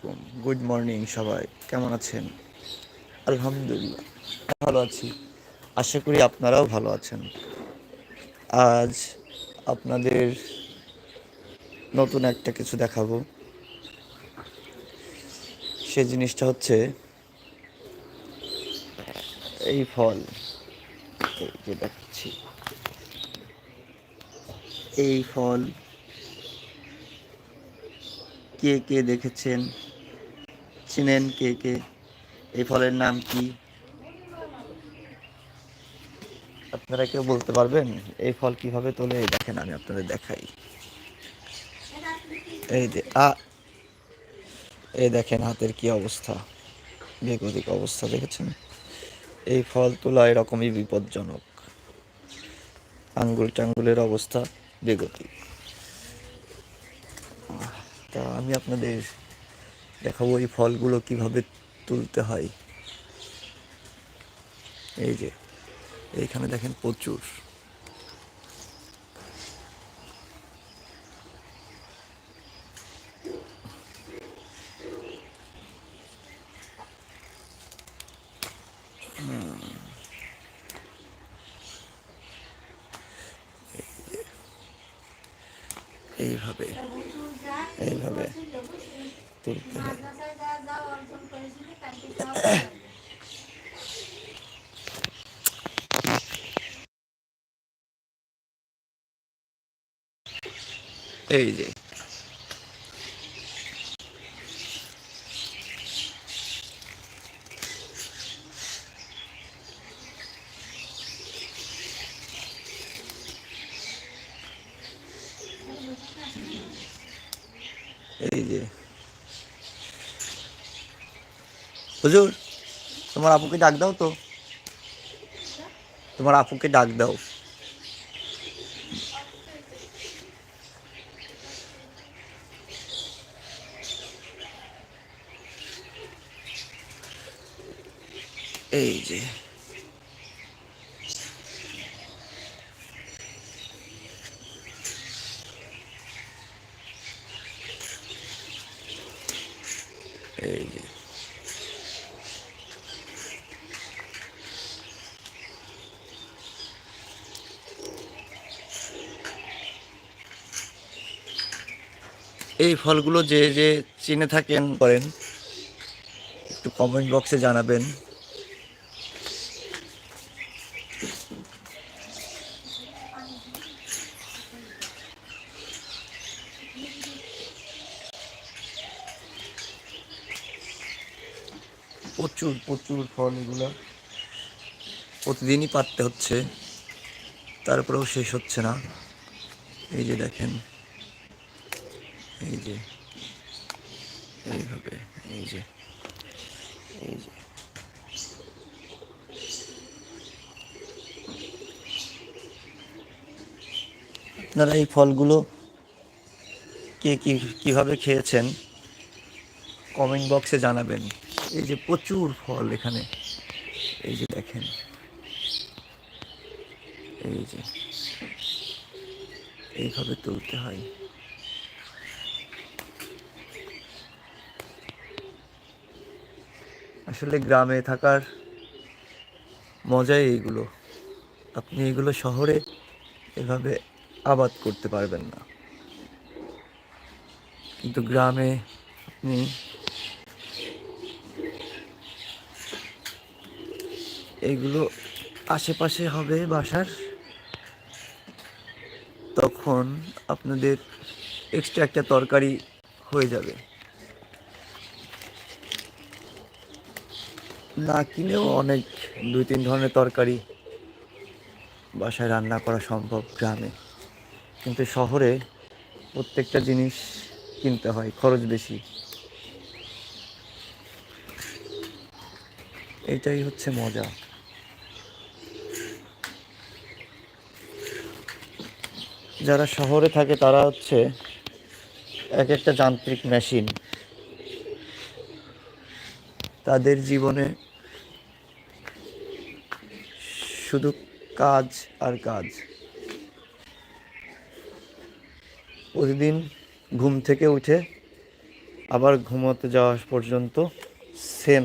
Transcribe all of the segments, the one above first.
আলাইকুম। Good morning সবাই। কেমন আছেন? আলহামদুলিল্লাহ, ভালো আছি। আশা করি আপনারাও ভালো আছেন। আজ আপনাদের নতুন একটা কিছু দেখাবো। সে জিনিসটা হচ্ছে এই ফল। যে দেখাচ্ছি এই ফল কে কে দেখেছেন? চিনেন কে কে? এই ফলের নাম কি? আপনারা কেউ বলতে পারবেন? এই ফল কীভাবে তোলে? দেখেন, আমি আপনাদের দেখাই। এই আ, এই দেখেন হাতের কি অবস্থা। বেগতিক অবস্থা, দেখেছেন? এই ফল তোলা এরকমই বিপজ্জনক। আঙ্গুল টাঙ্গুলের অবস্থা বেগতিক। তা আমি আপনাদের দেখাবো এই ফলগুলো কীভাবে তুলতে হয়। এই যে এইখানে দেখেন প্রচুর। এইভাবে এইভাবে। তুলতে হয় এই যে এই যে হুজুর তোমার আপুকে ডাক দাও তো। তোমার আপুকে ডাক দাও। এই যে। এই ফলগুলো যে যে চিনে থাকেন করেন একটু কমেন্ট বক্সে জানাবেন। প্রচুর প্রচুর ফল এগুলো। প্রতিদিনই পাততে হচ্ছে তারপরেও শেষ হচ্ছে না। এই যে দেখেন। এই যে, এইভাবে, এই যে এই যে। আপনারা এই ফলগুলো কে কি, কীভাবে খেয়েছেন? কমেন্ট বক্সে জানাবেন। এই যে প্রচুর ফল এখানে। এই যে দেখেন। এই যে, এইভাবে তুলতে হয়। আসলে গ্রামে থাকার মজাই এইগুলো। আপনি এগুলো শহরে এভাবে আবাদ করতে পারবেন না। কিন্তু গ্রামে আপনি এইগুলো আশেপাশে হবে বাসার, তখন আপনাদের এক্সট্রা একটা তরকারি হয়ে যাবে। না কিনেও অনেক, দুই, তিন ধরনের তরকারি বাসায় রান্না করা সম্ভব গ্রামে। কিন্তু শহরে প্রত্যেকটা জিনিস কিনতে হয়, খরচ বেশি। এটাই হচ্ছে মজা। যারা শহরে থাকে তারা হচ্ছে এক একটা যান্ত্রিক মেশিন। তাদের জীবনে শুধু কাজ আর কাজ। প্রতিদিন ঘুম থেকে উঠে আবার ঘুমোতে যাওয়া পর্যন্ত সেম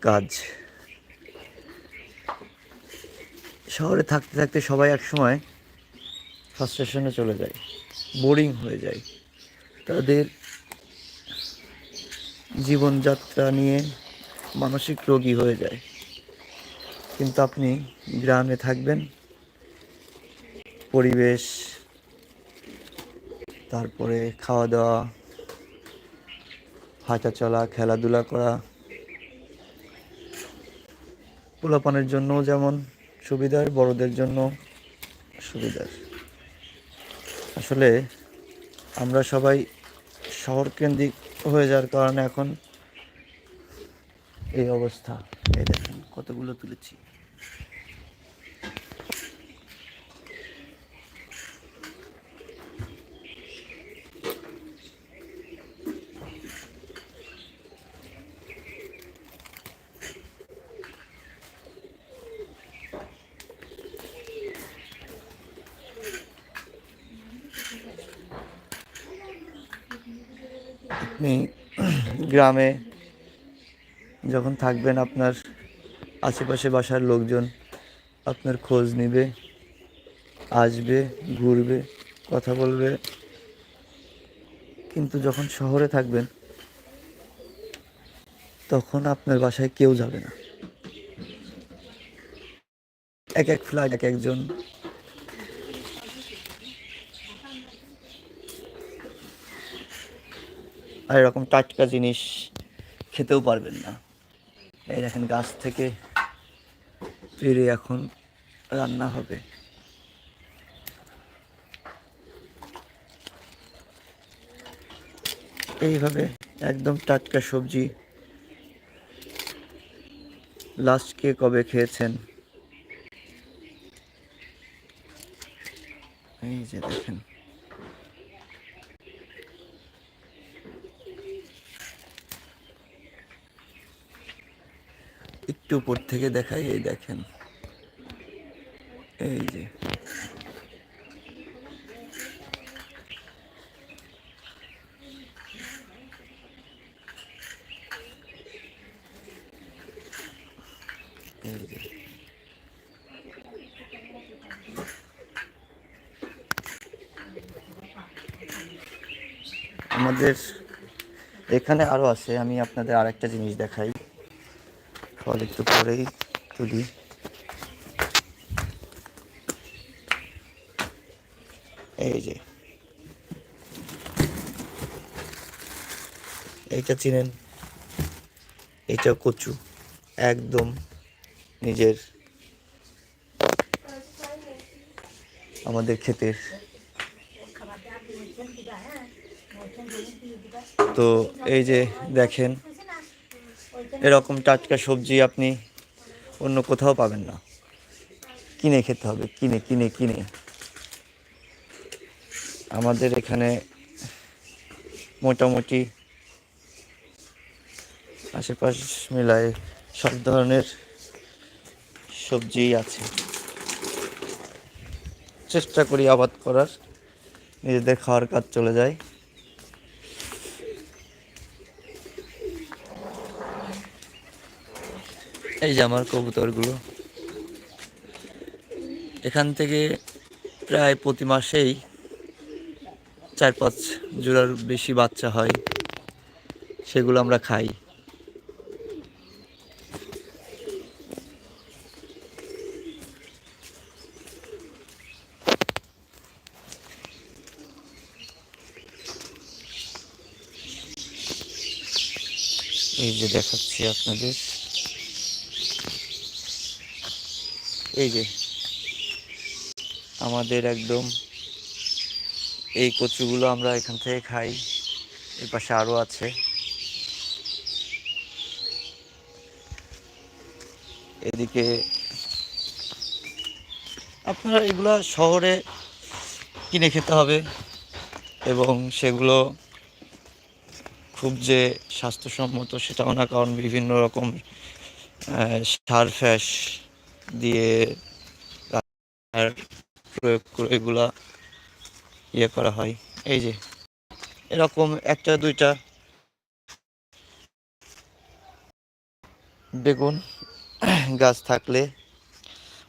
কাজ। শহরে থাকতে থাকতে সবাই এক সময় ফ্রাস্ট্রেশনে চলে যায় বোরিং হয়ে যায়। তাদের জীবনযাত্রা নিয়ে মানসিক রোগী হয়ে যায়। কিন্তু আপনি গ্রামে থাকবেন, পরিবেশ, তারপরে খাওয়া দাওয়া হাঁটা চলা, খেলাধুলা করা, পোলাপানের জন্য যেমন সুবিধার, বড়দের জন্য সুবিধার। আসলে আমরা সবাই শহর কেন্দ্রিক হয়ে যাওয়ার কারণে এখন এই অবস্থা। এই দেখেন কতগুলো তুলেছি। আপনি গ্রামে যখন থাকবেন আপনার আশেপাশে বাসার লোকজন, আপনার খোঁজ নেবে, আসবে, ঘুরবে, কথা বলবে। কিন্তু যখন শহরে থাকবেন, তখন আপনার বাসায় কেউ যাবে না। এক এক ফ্ল্যাট, এক একজন। আর এরকম টাটকা জিনিস খেতেও পারবেন না। এই দেখেন গাছ থেকে পেরে এখন রান্না হবে। এইভাবে একদম টাটকা সবজি লাস্ট কে কবে খেয়েছেন? এই যে দেখেন। একটু উপর থেকে দেখাই, এই দেখেন। এই যে। আমাদের এখানে আরও আছে, আমি আপনাদের আরেকটা জিনিস দেখাই। ফল একটু পরেই তুলি। এই যে। এইটা চিনেন? এইটা কচু। একদম নিজের আমাদের ক্ষেতের। তো এই যে দেখেন এরকম টাটকা সবজি আপনি অন্য কোথাও পাবেন না। কিনে খেতে হবে, কিনে কিনে কিনে। আমাদের এখানে মোটামুটি আশেপাশ মেলায় সব ধরনের সবজি আছে। চেষ্টা করি আবাদ করার, নিজেদের খাওয়ার কাজ চলে যায়। এই যে আমার কবুতরগুলো। এখান থেকে প্রায় প্রতি মাসেই চার পাঁচ জোড়ার বেশি বাচ্চা হয়, সেগুলো আমরা খাই। এই যে দেখাচ্ছি আপনাদের। এই যে, আমাদের একদম এই কচুগুলো আমরা এখান থেকে খাই, এর পাশে আরও আছে। এদিকে আপনারা এগুলো শহরে কিনে খেতে হবে এবং সেগুলো খুব যে স্বাস্থ্যসম্মত সেটাও না, কারণ বিভিন্ন রকম সার ফ্যাস দিয়ে প্রয়োগ করে এগুলা ইয়ে করা হয়। এই যে, এরকম একটা, দুইটা বেগুন গাছ থাকলে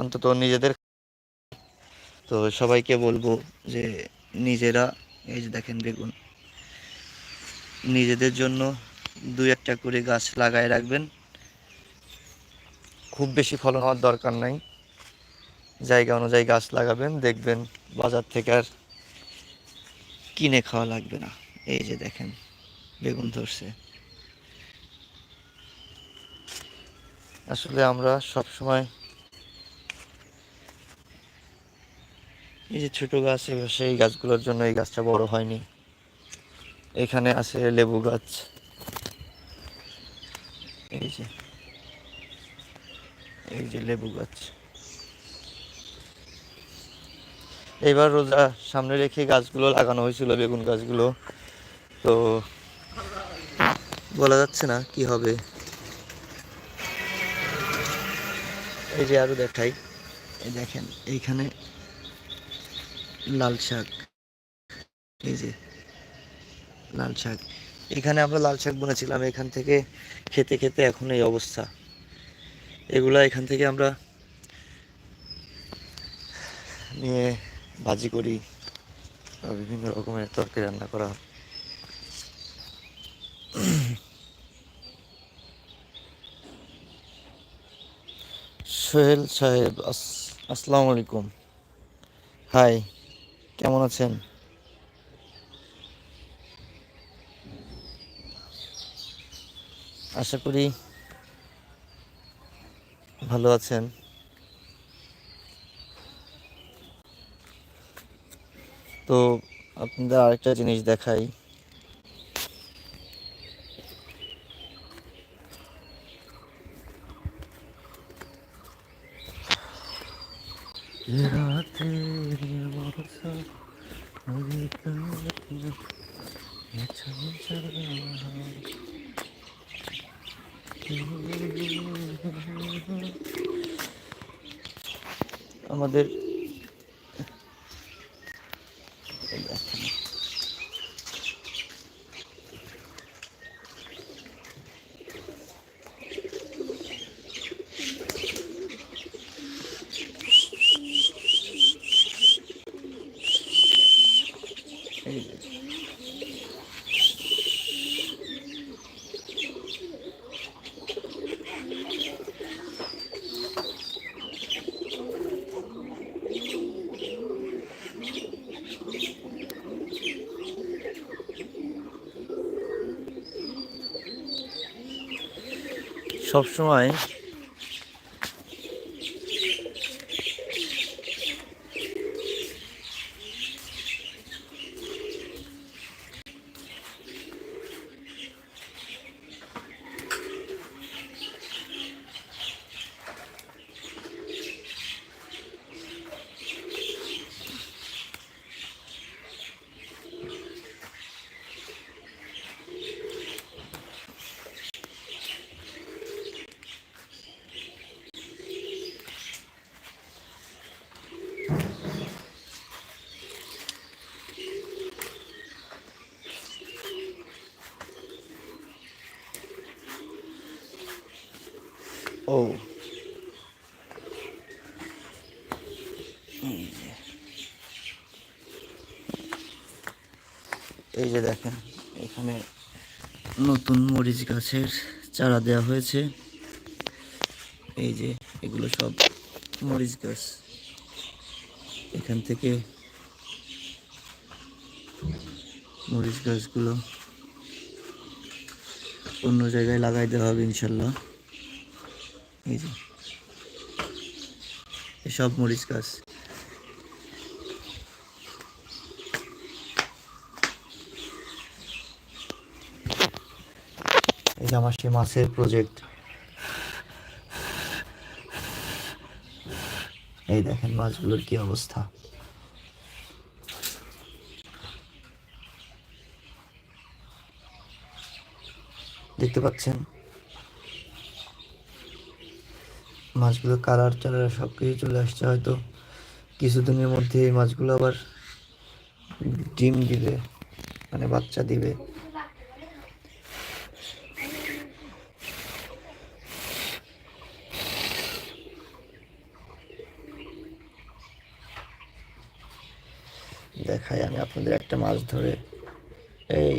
অন্তত নিজেদের তো সবাইকে বলব যে নিজেরা, এই যে দেখেন বেগুন, নিজেদের জন্য দুই একটা করে গাছ লাগায় রাখবেন। খুব বেশি ফলন হওয়ার দরকার নাই। জায়গা অনুযায়ী গাছ লাগাবেন, দেখবেন বাজার থেকে আর কিনে খাওয়া লাগবে না। এই যে দেখেন, বেগুন ধরছে। আসলে আমরা সব সময় এই যে ছোট গাছ সেই গাছগুলোর জন্য এই গাছটা বড় হয়নি। এখানে আছে লেবু গাছ। এই যে এই যে লেবু গাছ। এইবার রোজা সামনে রেখে গাছগুলো লাগানো হয়েছিল, বেগুন গাছগুলো। তো বলা যাচ্ছে না কি হবে। এই যে আরও দেখাই। এই দেখেন, এইখানে লাল শাক। এই যে লাল শাক। এখানে আমরা লাল শাক বুনেছিলাম, এখান থেকে খেতে খেতে এখন এই অবস্থা। এগুলা এখান থেকে আমরা নিয়ে ভাজি করি। বিভিন্ন রকমের তরকারি রান্না করা সোহেল সাহেব, আস- আসসালামু আলাইকুম। হাই, কেমন আছেন? আশা করি ভালো আছেন? তো আপনাদের আরেকটা জিনিস দেখাই। আমাদের সবসময় ও। এই যে। দেখেন, এখানে নতুন মরিচ গাছের চারা দেওয়া হয়েছে। এই যে এগুলো সব মরিচ গাছ। এখান থেকে মরিচ গাছগুলো অন্য জায়গায় লাগাই দেওয়া হবে ইনশাল্লাহ। এই যে। এসব মরিচ গাছ। এই যে আমার সেই মাছের প্রজেক্ট এই দেখেন মাছগুলোর কি অবস্থা। দেখতে পাচ্ছেন? মাছগুলো কালার টালার সব কিছু চলে আসছে। হয়তো কিছুদিনের মধ্যে এই মাছগুলো আবার ডিম দিবে মানে বাচ্চা দিবে। দেখাই আমি আপনাদের একটা মাছ ধরে। এই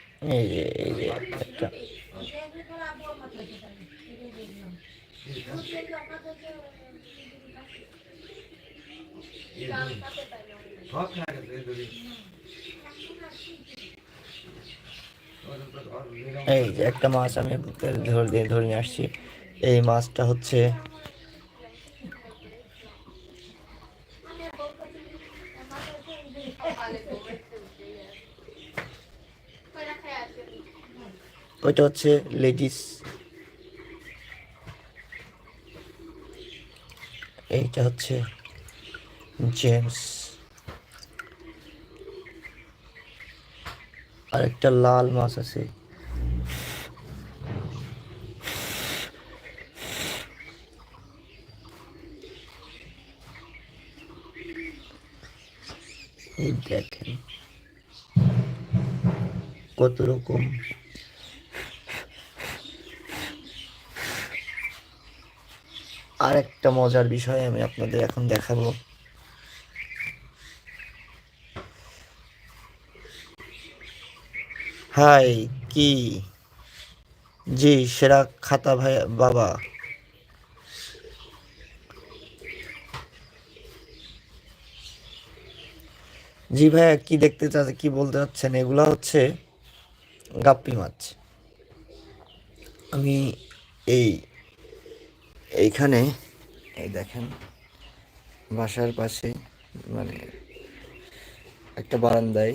এই যে এই যে একটা এই যে একটা মাছ আমি ধরে দিয়ে ধরে নিয়ে আসছি। এই মাছটা হচ্ছে ওইটা হচ্ছে লেডিস। এইটা হচ্ছে জেমস আর একটা লাল মাছ আছে। এই দেখেন কত রকম আর একটা মজার বিষয় আমি আপনাদের এখন দেখাবো। হাই, কি? জি, সেরা খাতা ভাই, বাবা। জি ভাইয়া, কি দেখতে চাচ্ছে কি বলতে চাচ্ছেন? এগুলা হচ্ছে গাপ্পি মাছ। আমি এই, এইখানে এই দেখেন, বাসার পাশে মানে একটা বারান্দায়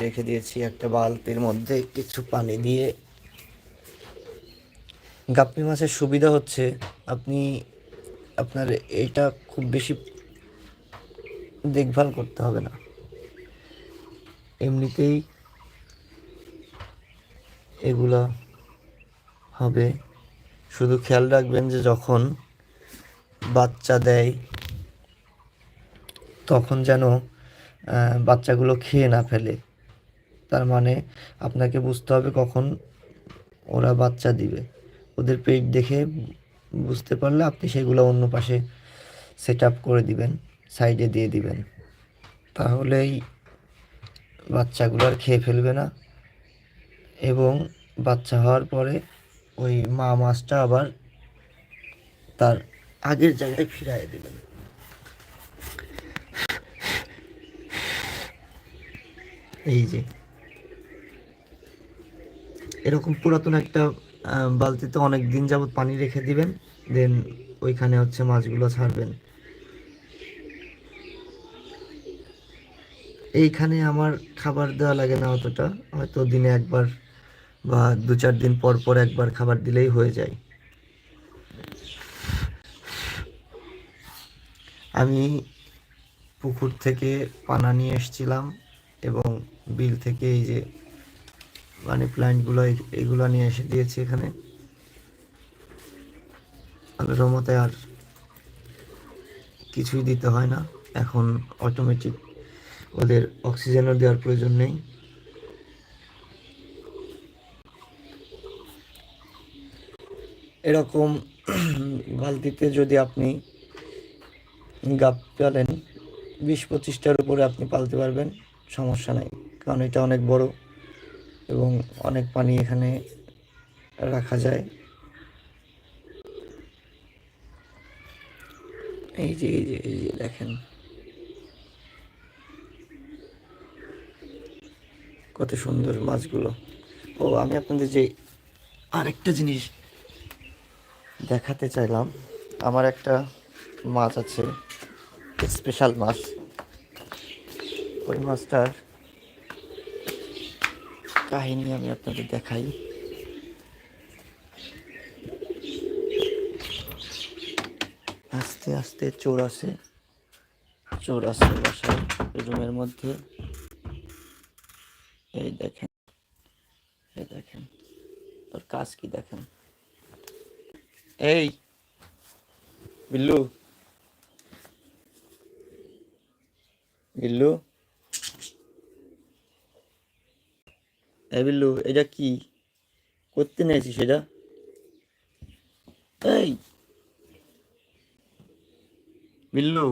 রেখে দিয়েছি একটা বালতির মধ্যে কিছু পানি দিয়ে। গাপ্পি মাছের সুবিধা হচ্ছে আপনি আপনার এটা খুব বেশি দেখভাল করতে হবে না। এমনিতেই এগুলা হবে। শুধু খেয়াল রাখবেন যে যখন বাচ্চা দেয়, তখন যেন বাচ্চাগুলো খেয়ে না ফেলে। তার মানে আপনাকে বুঝতে হবে কখন ওরা বাচ্চা দিবে। ওদের পেট দেখে বুঝতে পারলে আপনি সেগুলো অন্য পাশে সেট আপ করে দিবেন, সাইডে দিয়ে দিবেন। তাহলেই বাচ্চাগুলো আর খেয়ে ফেলবে না। এবং বাচ্চা হওয়ার পরে ওই মা মাছটা আবার তার আগের জায়গায় ফিরাই দেবেন। এই যে। এরকম পুরাতন একটা বালতিতে অনেক দিন যাবত পানি রেখে দিবেন, দেন ওইখানে হচ্ছে মাছগুলো ছাড়বেন। এইখানে আমার খাবার দেওয়া লাগে না অতটা, হয়তো দিনে একবার বা দু চার দিন পর পর একবার খাবার দিলেই হয়ে যায়। আমি পুকুর থেকে পানা নিয়ে এসেছিলাম এবং বিল থেকে এই যে মানি প্ল্যান্টগুলো এইগুলো নিয়ে এসে দিয়েছি এখানে। আল্লাহর রহমতে আর কিছুই দিতে হয় না। এখন অটোমেটিক ওদের অক্সিজেনও দেওয়ার প্রয়োজন নেই। এরকম বালতিতে যদি আপনি গাপ পালেন বিশ পঁচিশটার উপরে আপনি পালতে পারবেন, সমস্যা নাই, কারণ এটা অনেক বড় এবং অনেক পানি এখানে রাখা যায়। এই যে এই যে এই যে, দেখেন। কত সুন্দর মাছগুলো। ও, আমি আপনাদের যে আরেকটা জিনিস দেখাতে চাইলাম, আমার একটা মাছ আছে। স্পেশাল মাছ। ওই মাছটার কাহিনী আমি আপনাদের দেখাই। আস্তে আস্তে চোর আসে। চোর আসে বাসায়, রুমের মধ্যে। এই দেখেন এই দেখেন ওর কাজ কি দেখেন? এই, বিল্লু। বিল্লু এই বিল্লু এটা কি? করতে নিয়েছিস এটা এই। বিল্লু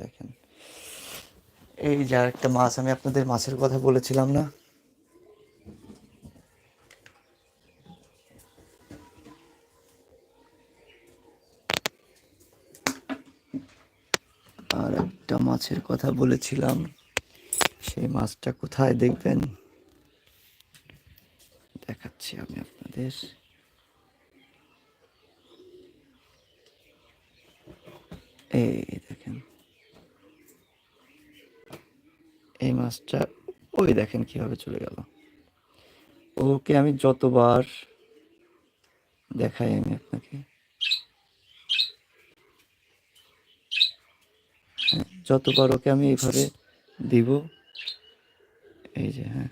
দেখেন। এই যে একটা মাছ, আমি আপনাদের মাছের কথা বলেছিলাম না আর একটা মাছের কথা বলেছিলাম। সেই মাছটা কোথায় দেখবেন? দেখাচ্ছি আমি আপনাদের। এই দেখেন। এই মাছটা, ওই দেখেন কীভাবে চলে গেল। ওকে আমি যতবার দেখাই আমি আপনাকে। যতবার ওকে আমি এইভাবে দিব। এই যে হ্যাঁ।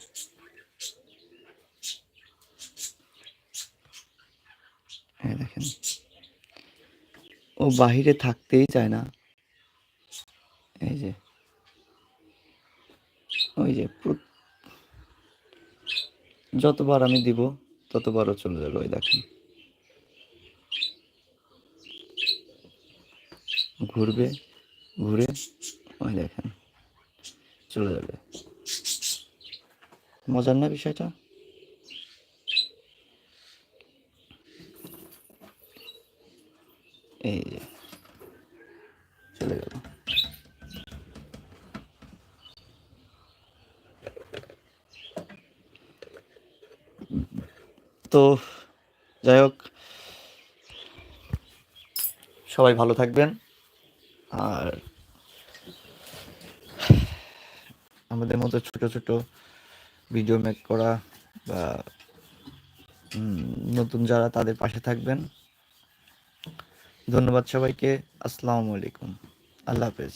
হ্যাঁ দেখেন। ও বাহিরে থাকতেই চায় না। এই যে। ওই যে যতবার আমি দিব, ততবারও চলে যাবে, ওই দেখেন। ঘুরবে। ঘুরে, ওই দেখেন, চলে যাবে। মজার না বিষয়টা? এই যে, চলে গেল। তো, যাই হোক, সবাই ভালো থাকবেন। আর আমাদের মতো ছোট ছোট ভিডিও মেক করা বা নতুন যারা তাদের পাশে থাকবেন। ধন্যবাদ সবাইকে। আসসালামু আলাইকুম। আল্লাহ হাফেজ।